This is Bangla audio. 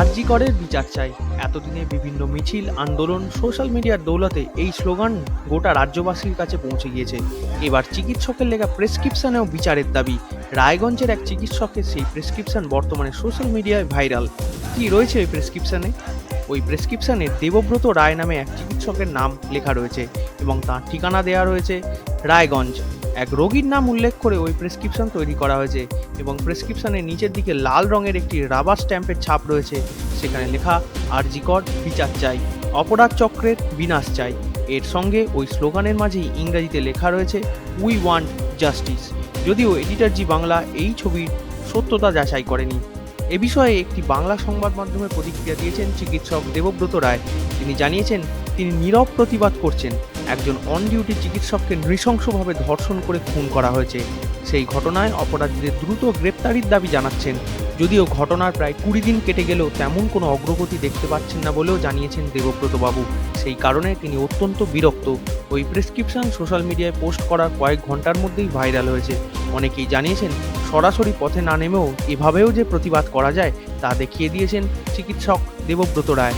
আরজি করের বিচার চাই। এতদিনে বিভিন্ন মিছিল, আন্দোলন, সোশ্যাল মিডিয়ার দৌলতে এই স্লোগান গোটা রাজ্যবাসীর কাছে পৌঁছে গিয়েছে। এবার চিকিৎসকের লেখা প্রেসক্রিপশনেও বিচারের দাবি। রায়গঞ্জের এক চিকিৎসকের সেই প্রেসক্রিপশন বর্তমানে সোশ্যাল মিডিয়ায় ভাইরাল। কি রয়েছে ওই প্রেসক্রিপশনে? ওই প্রেসক্রিপশনে দেবব্রত রায় নামে এক চিকিৎসকের নাম লেখা রয়েছে এবং তার ঠিকানা দেওয়া রয়েছে রায়গঞ্জ। এক রোগীর নাম উল্লেখ করে ওই প্রেসক্রিপশন তৈরি করা হয়েছে এবং প্রেসক্রিপশনের নিচের দিকে লাল রঙের একটি রাবার স্ট্যাম্পের ছাপ রয়েছে। সেখানে লেখা আরজিকর বিচার চাই। অপরাধ চক্রের বিনাশ চাই। এর সঙ্গে ওই স্লোগানের মাঝেই ইংরেজিতে লেখা রয়েছে উই ওয়ান্ট জাস্টিস যদিও এডিটর জি বাংলা এই ছবির সত্যতা যাচাই করেনি। এ বিষয়ে একটি বাংলা সংবাদ মাধ্যমে প্রতিক্রিয়া দিয়েছেন চিকিৎসক দেবব্রত রায়। তিনি জানিয়েছেন, তিনি নীরব প্রতিবাদ করছেন। একজন অন ডিউটি চিকিৎসককে নৃশংসভাবে ধর্ষণ করে খুন করা হয়েছে। সেই ঘটনায় অপরাধীদের দ্রুত গ্রেপ্তারির দাবি জানাচ্ছেন। যদিও ঘটনার প্রায় কুড়ি দিন কেটে গেলেও তেমন কোনো অগ্রগতি দেখতে পাচ্ছেন না বলেও জানিয়েছেন দেবব্রতবাবু সেই কারণে তিনি অত্যন্ত বিরক্ত। ওই প্রেসক্রিপশন সোশ্যাল মিডিয়ায় পোস্ট করার কয়েক ঘণ্টার মধ্যেই ভাইরাল হয়েছে। অনেকেই জানিয়েছেন, সরাসরি পথে না নেমেও এভাবেও যে প্রতিবাদ করা যায়, তা দেখিয়ে দিয়েছেন চিকিৎসক দেবব্রত রায়।